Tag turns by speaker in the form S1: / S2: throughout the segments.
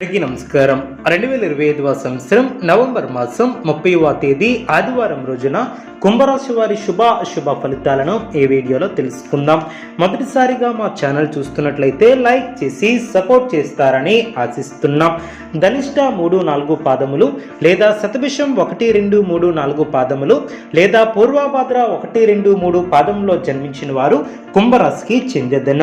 S1: అందరికీ నమస్కారం. రెండు వేల ఇరవై ఐదవ సంవత్సరం నవంబర్ మాసం ముప్పైవ తేదీ ఆదివారం రోజున కుంభరాశి వారి శుభ అశుభ ఫలితాలను ఈ వీడియోలో తెలుసుకుందాం. మొదటిసారిగా మా ఛానల్ చూస్తున్నట్లయితే లైక్ చేసి సపోర్ట్ చేస్తారని ఆశిస్తున్నాం. ధనిష్ట మూడు నాలుగు పాదములు లేదా శతభిషం ఒకటి రెండు మూడు నాలుగు పాదములు లేదా పూర్వాభాద్ర ఒకటి రెండు మూడు పాదములో జన్మించిన వారు కుంభరాశికి చెందదన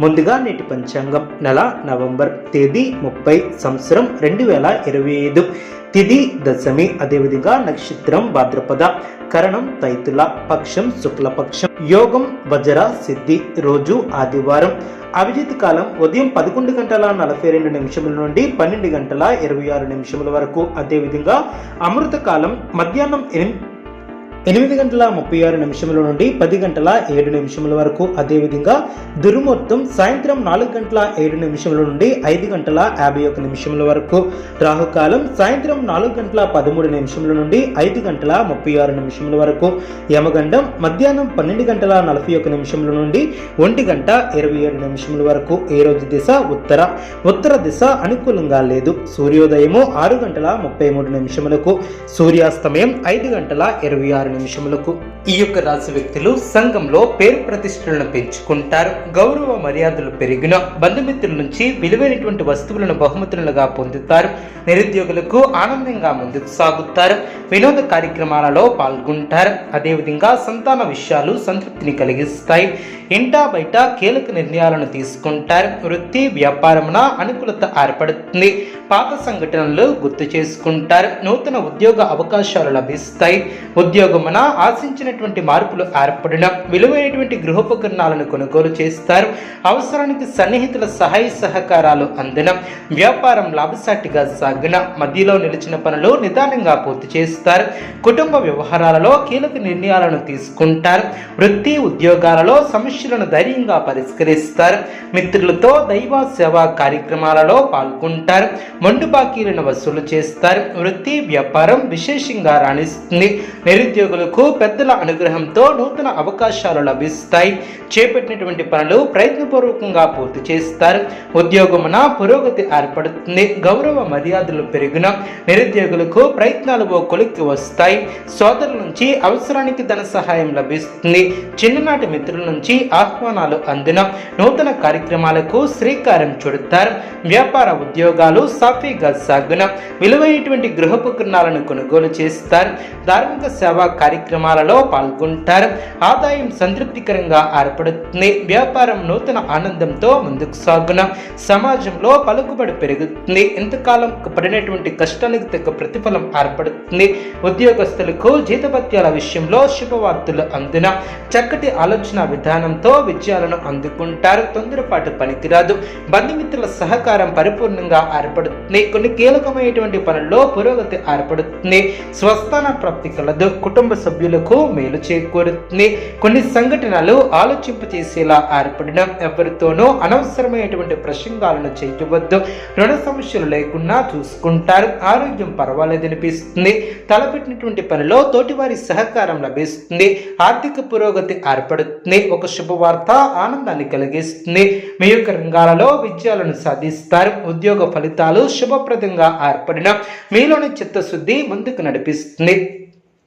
S1: ముందుగా నేటి పంచాంగం నెల నవంబర్ తేదీ ముప్పై సంవత్సరం రెండు వేల ఇరవై ఐదు. తిథి దశమి అదేవిధంగా నక్షత్రం భాద్రపద కరణం తైతుల పక్షం శుక్లపక్షం. యోగం వజ్ర సిద్ధి రోజు ఆదివారం. అభిజిత్ కాలం ఉదయం పదకొండు గంటల నలభై రెండు నిమిషముల నుండి పన్నెండు గంటల ఇరవై ఆరు నిమిషముల వరకు. అదేవిధంగా అమృత కాలం మధ్యాహ్నం ఎనిమిది ఎనిమిది గంటల ముప్పై ఆరు నిమిషముల నుండి పది గంటల ఏడు నిమిషముల వరకు. అదేవిధంగా దుర్ముహూర్తం సాయంత్రం నాలుగు గంటల ఏడు నిమిషముల నుండి ఐదు గంటల యాభై ఒక నిమిషముల వరకు. రాహుకాలం సాయంత్రం నాలుగు గంటల పదమూడు నిమిషముల నుండి ఐదు గంటల ముప్పై ఆరు నిమిషముల వరకు. యమగండం మధ్యాహ్నం పన్నెండు గంటల నలభై ఒక నిమిషముల నుండి ఒంటి గంట ఇరవై ఏడు నిమిషముల వరకు. ఏ రోజు దిశ ఉత్తర? ఉత్తర దిశ అనుకూలంగా లేదు. సూర్యోదయము ఆరు గంటల ముప్పై మూడు నిమిషములకు. సూర్యాస్తమయం ఐదు గంటల ఇరవై ఆరు నిమిషములకు ఈ యొక్క రాశి వ్యక్తులు సంఘంలో పేరు ప్రతిష్టలను పెంచుకుంటారు. గౌరవ మర్యాదలు పెరిగిన బంధుమిత్రుల నుంచి విలువైనటువంటి వస్తువులను బహుమతులుగా పొందుతారు. నిరుద్యోగులకు ఆనందంగా ముందుకు సాగుతారు. వినోద కార్యక్రమాలలో పాల్గొంటారు. అదేవిధంగా సంతాన విషయాలు సంతృప్తిని కలిగిస్తాయి. ఇంటా బయట కీలక నిర్ణయాలను తీసుకుంటారు. వృత్తి వ్యాపారమున అనుకూలత ఏర్పడుతుంది. పాత సంఘటనలు గుర్తు చేసుకుంటారు. నూతన ఉద్యోగ అవకాశాలు లభిస్తాయి. ఉద్యోగమున ఆశించినటువంటి మార్పులు ఏర్పడిన విలువైనటువంటి గృహోపకరణాలను కొనుగోలు చేస్తారు. అవసరానికి సన్నిహితుల సహాయ సహకారాలు అందిన వ్యాపారం లాభసాటిగా సాగిన మధ్యలో నిలిచిన పనులు నిదానంగా పూర్తి చేస్తారు. కుటుంబ వ్యవహారాలలో కీలక నిర్ణయాలను తీసుకుంటారు. వృత్తి ఉద్యోగాలలో సమస్యలను ధైర్యంగా పరిష్కరిస్తారు. మిత్రులతో దైవ సేవా కార్యక్రమాలలో పాల్గొంటారు. మొండు బాకీలను వసూలు చేస్తారు. వృత్తి వ్యాపారం విశేషంగా రాణిస్తుంది. నిరుద్యోగులకు పెద్దల అనుగ్రహంతో నూతన అవకాశాలు లభిస్తాయి. చేపట్టినటువంటి పనులు ప్రయత్నపూర్వకంగా పూర్తి చేస్తారు. ఉద్యోగమున పురోగతి ఏర్పడుతుంది. గౌరవ మర్యాదలు పెరిగిన నిరుద్యోగులకు ప్రయత్నాలు ఓ కొలిక్కి వస్తాయి. సోదరుల నుంచి అవసరానికి ధన సహాయం లభిస్తుంది. చిన్ననాటి మిత్రుల నుంచి ఆహ్వానాలు అందిన నూతన కార్యక్రమాలకు శ్రీకారం చుడతారు. వ్యాపార ఉద్యోగాలు సాఫీగా సాగున విలువైనటువంటి గృహోపకరణాలను కొనుగోలు చేస్తారు. ధార్మిక సేవా కార్యక్రమాలలో పాల్గొంటారు. ఆదాయం సంతృప్తికరంగా ఏర్పడుతుంది. వ్యాపారం నూతన ఆనందంతో ముందుకు సాగున. సమాజంలో పలుకుబడి పెరుగుతుంది. ఇంతకాలం పడినటువంటి కష్టానికి తగ్గ ప్రతిఫలం ఏర్పడుతుంది. ఉద్యోగస్తులకు జీతపత్యాల విషయంలో శుభవార్తలు అందున. చక్కటి ఆలోచన విధానంతో విజయాలను అందుకుంటారు. తొందరపాటు పనికిరాదు. బంధుమిత్రుల సహకారం పరిపూర్ణంగా ఏర్పడుతుంది. కొన్ని కీలకమైనటువంటి పనుల్లో పురోగతి ఏర్పడుతుంది. స్వస్థాన ప్రాప్తి కలదు. కుటుంబ సభ్యులకు మేలు చేకూరుతుంది. కొన్ని సంఘటనలు ఆలోచింపచేసేలా ఏర్పడిన ఎవరితోనూ అనవసరమైనటువంటి ప్రసంగాలను చేయవద్దు. రుణ సమస్యలు లేకుండా చూసుకుంటారు. ఆరోగ్యం పర్వాలేదనిపిస్తుంది తలపెట్టినటువంటి పనిలో తోటివారి సహకారం లభిస్తుంది. ఆర్థిక పురోగతి ఏర్పడుతుంది. ఒక శుభవార్త ఆనందాన్ని కలిగిస్తుంది. మీ యొక్క రంగాలలో విజయాలను సాధిస్తారు. ఉద్యోగ ఫలితాలు శుభప్రదంగా ఏర్పడిన మీలోని చిత్తశుద్ధి ముందుకు నడిపిస్తుంది.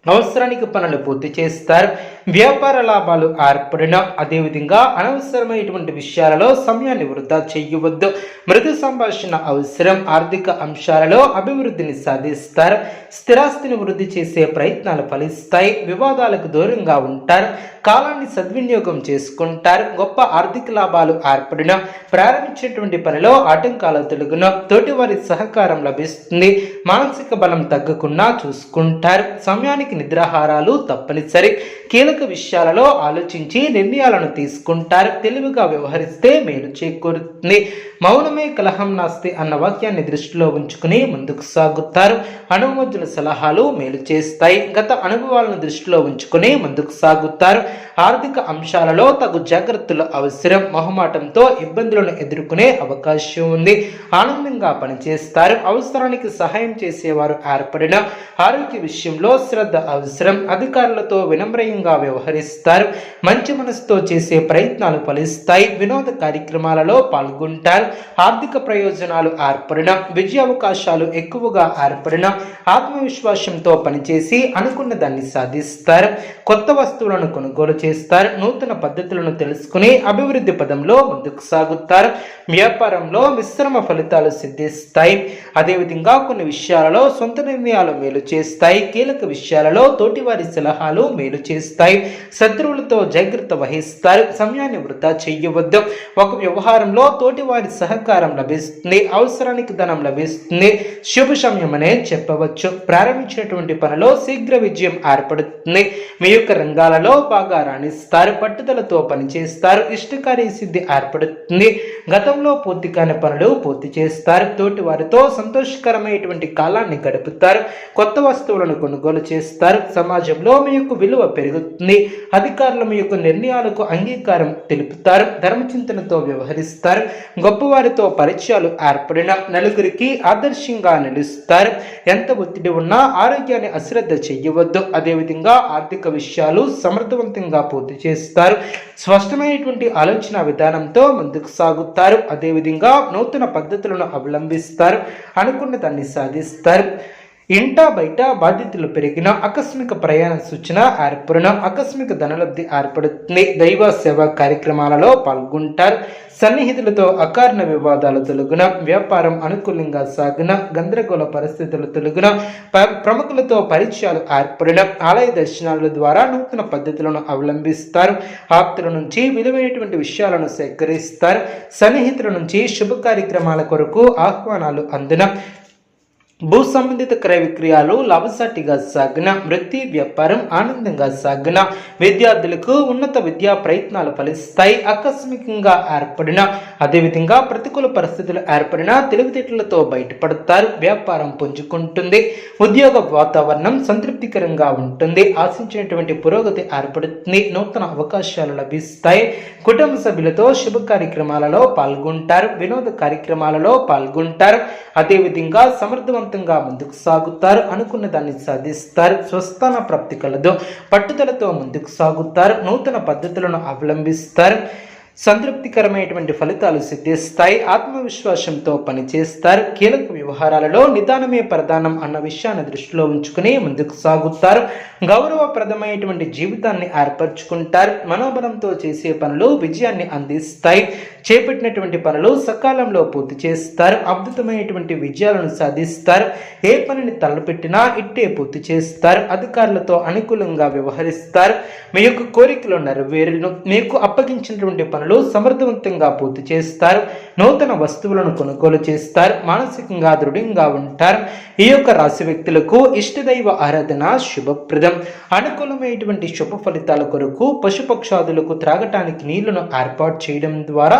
S1: అవసరానికి పనులు పూర్తి చేస్తారు. వ్యాపార లాభాలు ఏర్పడిన అదేవిధంగా అనవసరమైనటువంటి విషయాలలో సమయాన్ని వృధా చేయవద్దు. మృదు సంభాషణ అవసరం. ఆర్థిక అంశాలలో అభివృద్ధిని సాధిస్తారు. స్థిరాస్తిని వృద్ధి చేసే ప్రయత్నాలు ఫలిస్తాయి. వివాదాలకు దూరంగా ఉంటారు. కాలాన్ని సద్వినియోగం చేసుకుంటారు. గొప్ప ఆర్థిక లాభాలు ఏర్పడిన ప్రారంభించినటువంటి పనిలో ఆటంకాలు తొలగిన తోటివారి సహకారం లభిస్తుంది. మానసిక బలం తగ్గకుండా చూసుకుంటారు. సమయానికి నిద్రాహారాలు తప్పనిసరి. కీలక విషయాలలో ఆలోచించి నిర్ణయాలను తీసుకుంటారు. తెలివిగా వ్యవహరిస్తే మేలు చేకూరుతుంది. మౌనమే కలహం నాస్తి అన్న వాక్యాన్ని దృష్టిలో ఉంచుకుని ముందుకు సాగుతారు. అనుమతుల సలహాలు మేలు చేస్తాయి. గత అనుభవాలను దృష్టిలో ఉంచుకుని ముందుకు సాగుతారు. ఆర్థిక అంశాలలో తగు జాగ్రత్తలు అవసరం. మొహమాటంతో ఇబ్బందులను ఎదుర్కొనే అవకాశం ఉంది. ఆనందంగా పనిచేస్తారు. అవసరానికి సహాయం చేసేవారు ఏర్పడిన ఆరోగ్య విషయంలో శ్రద్ధ అవసరం. అధికారులతో వినమ్రయంగా వ్యవహరిస్తారు. మంచి మనసుతో చేసే ప్రయత్నాలు ఫలిస్తాయి. వినోద కార్యక్రమాలలో పాల్గొంటారు. ఆర్థిక ప్రయోజనాలు ఏర్పడిన విజయావకాశాలు ఎక్కువగా ఏర్పడిన ఆత్మవిశ్వాసంతో పనిచేసి అనుకున్న దాన్ని సాధిస్తారు. కొత్త వస్తువులను కొనుగోలు చేస్తారు. నూతన పద్ధతులను తెలుసుకుని అభివృద్ధి పదంలో ముందుకు సాగుతారు. వ్యాపారంలో మిశ్రమ ఫలితాలు సిద్ధిస్తాయి. అదేవిధంగా కొన్ని విషయాలలో సొంత నిర్ణయాలు మేలు చేస్తాయి. కీలక విషయాలలో తోటివారి సలహాలు మేలు చేస్తాయి. శత్రువులతో జాగ్రత్త వహిస్తారు. సమయాన్ని వృధా చేయవద్దు. ఒక వ్యవహారంలో తోటివారి సహకారం లభిస్తుంది అవసరానికి ధనం లభిస్తుంది. శుభ సమయమనే చెప్పవచ్చు. ప్రారంభించినటువంటి పనిలో శీఘ్ర విజయం ఏర్పడుతుంది. మీ యొక్క రంగాలలో బాగా రాణిస్తారు పట్టుదలతో పనిచేస్తారు ఇష్టకార్య సిద్ధి ఏర్పడుతుంది. గతంలో పూర్తి కాని పనులు పూర్తి చేస్తారు. తోటి వారితో సంతోషకరమైనటువంటి కాలాన్ని గడుపుతారు. కొత్త వస్తువులను కొనుగోలు చేస్తారు. సమాజంలో మీ యొక్క విలువ పెరుగుతుంది. అధికారులు మీ యొక్క నిర్ణయాలకు అంగీకారం తెలుపుతారు. ధర్మచింతనతో వ్యవహరిస్తారు. గొప్ప వారితో పరిచయాలు ఏర్పడిన నలుగురికి ఆదర్శంగా నిలుస్తారు. ఎంత ఒత్తిడి ఉన్నా ఆరోగ్యాన్ని అశ్రద్ధ చేయవద్దు. అదేవిధంగా ఆర్థిక విషయాలు సమర్థవంతంగా పూర్తి చేస్తారు. స్పష్టమైనటువంటి ఆలోచన విధానంతో ముందుకు సాగుతారు. అదేవిధంగా నూతన పద్ధతులను అవలంబిస్తారు. అనుకున్న దాన్ని సాధిస్తారు. ఇంటా బయట బాధ్యతలు పెరిగిన ఆకస్మిక ప్రయాణ సూచన ఏర్పడిన ఆకస్మిక ధనలబ్ధి ఏర్పడుతుంది. దైవ సేవ కార్యక్రమాలలో పాల్గొంటారు. సన్నిహితులతో అకారణ వివాదాలు తొలగున వ్యాపారం అనుకూలంగా సాగిన గందరగోళ పరిస్థితులు తొలగున ప- ప్రముఖులతో పరిచయాలు ఏర్పడిన ఆలయ దర్శనాల ద్వారా నూతన పద్ధతులను అవలంబిస్తారు. ఆప్తుల నుంచి విలువైనటువంటి విషయాలను సేకరిస్తారు. సన్నిహితుల నుంచి శుభ కార్యక్రమాల కొరకు ఆహ్వానాలు అందున భూ సంబంధిత క్రయ విక్రయాలు లాభసాటిగా సాగిన వృత్తి వ్యాపారం ఆనందంగా సాగిన విద్యార్థులకు ఉన్నత విద్యా ప్రయత్నాలు ఫలిస్తాయి ఆకస్మికంగా ఏర్పడిన అదేవిధంగా ప్రతికూల పరిస్థితులు ఏర్పడిన తెలివితేటలతో బయటపడతారు వ్యాపారం పుంజుకుంటుంది ఉద్యోగ వాతావరణం సంతృప్తికరంగా ఉంటుంది ఆశించినటువంటి పురోగతి ఏర్పడుతుంది నూతన అవకాశాలు లభిస్తాయి కుటుంబ సభ్యులతో శుభ కార్యక్రమాలలో పాల్గొంటారు వినోద కార్యక్రమాలలో పాల్గొంటారు అదేవిధంగా సమర్థవంత సమర్థవంతంగా ముందుకు సాగుతారు అనుకున్న దాన్ని సాధిస్తారు. స్వస్థాన ప్రాప్తి కలదు. పట్టుదలతో ముందుకు సాగుతారు. నూతన పద్ధతులను అవలంబిస్తారు. సంతృప్తికరమైనటువంటి ఫలితాలు సిద్ధిస్తాయి. ఆత్మవిశ్వాసంతో పనిచేస్తారు. కీలక వ్యవహారాలలో నిదానమే ప్రధానం అన్న విషయాన్ని దృష్టిలో ఉంచుకుని ముందుకు సాగుతారు. గౌరవప్రదమైనటువంటి జీవితాన్ని ఏర్పరచుకుంటారు. మనోబలంతో చేసే పనులు విజయాన్ని అందిస్తాయి. చేపట్టినటువంటి పనులు సకాలంలో పూర్తి చేస్తారు అద్భుతమైనటువంటి విజయాలను సాధిస్తారు. ఏ పనిని తలపెట్టినా ఇట్టే పూర్తి చేస్తారు అధికారులతో అనుకూలంగా వ్యవహరిస్తారు. మీ యొక్క కోరికలు నెరవేరును మీకు అప్పగించినటువంటి పనులు సమర్థవంతంగా పూర్తి చేస్తారు. నూతన వస్తువులను కొనుగోలు చేస్తారు మానసికంగా దృఢంగా ఉంటారు. ఈ యొక్క రాశి వ్యక్తులకు ఇష్టదైవ ఆరాధన శుభప్రదం. అనుకూలమైనటువంటి శుభ ఫలితాల కొరకు పశుపక్షాదులకు త్రాగటానికి నీళ్ళను ఏర్పాటు చేయడం ద్వారా